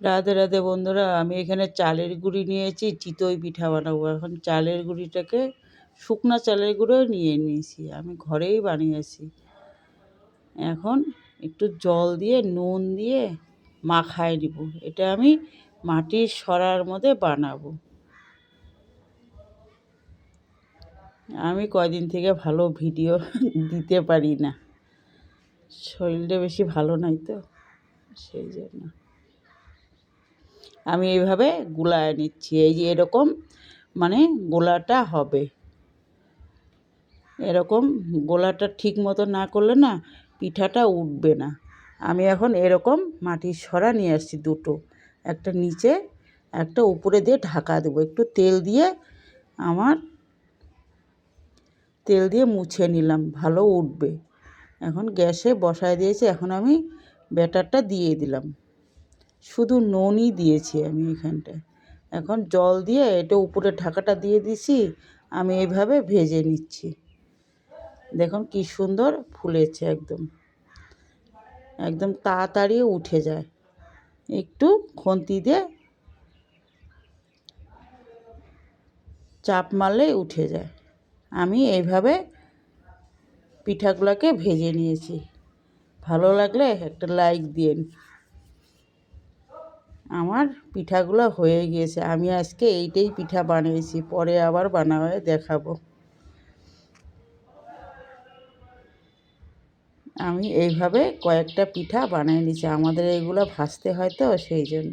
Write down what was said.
রাধে রাধে বন্ধুরা, আমি এখানে চালের গুঁড়ি নিয়েছি, চিতই পিঠা বানাবো। এখন চালের গুঁড়িটাকে, শুকনো চালের গুঁড়ো নিয়ে নিয়েছি, আমি ঘরেই বানিয়েছি। এখন একটু জল দিয়ে, নুন দিয়ে মাখায় নিব। এটা আমি মাটির সরার মধ্যে বানাবো। আমি কয়দিন থেকে ভালো ভিডিও দিতে পারি না। শরীরটা বেশি ভালো নাই তো, সেই জন্য। আমি এইভাবে গুলায় নিচ্ছি। এই যে এরকম মানে গোলাটা হবে। এরকম গোলাটা ঠিক মতো না করলে না পিঠাটা উঠবে না। আমি এখন এরকম মাটির সরা নিয়ে আসছি দুটো। একটা নিচে, একটা উপরে দিয়ে ঢাকা দেবো। একটু তেল দিয়ে আমার তেল দিয়ে মুছে নিলাম, ভালো উঠবে। এখন গ্যাসে বসায় দিয়েছি, এখন আমি ব্যাটারটা দিয়ে দিলাম। শুধু নুনই দিয়েছি আমি এখানটায়। এখন জল দিয়ে এটা উপরে ঢাকাটা দিয়ে দিছি, আমি এইভাবে ভেজে নিচ্ছি। দেখুন কি সুন্দর ফুলেছে একদম। একদম তাড়াতাড়ি উঠে যায়। একটু খন্তি দিয়ে চাপ মারলেই উঠে যায়। আমি এইভাবে পিঠাগুলোকে ভেজে নিয়েছি। ভালো লাগলে একটা লাইক দিন আমার পিঠাগুলো হয়ে গিয়েছে। আমি আজকে এইটাই পিঠা বানিয়েছি, পরে আবার বানাবে দেখাবো। আমি এইভাবে কয়েকটা পিঠা বানিয়ে নিয়েছি। আমাদের এইগুলো ভাজতে হয় তো সেই জন্য।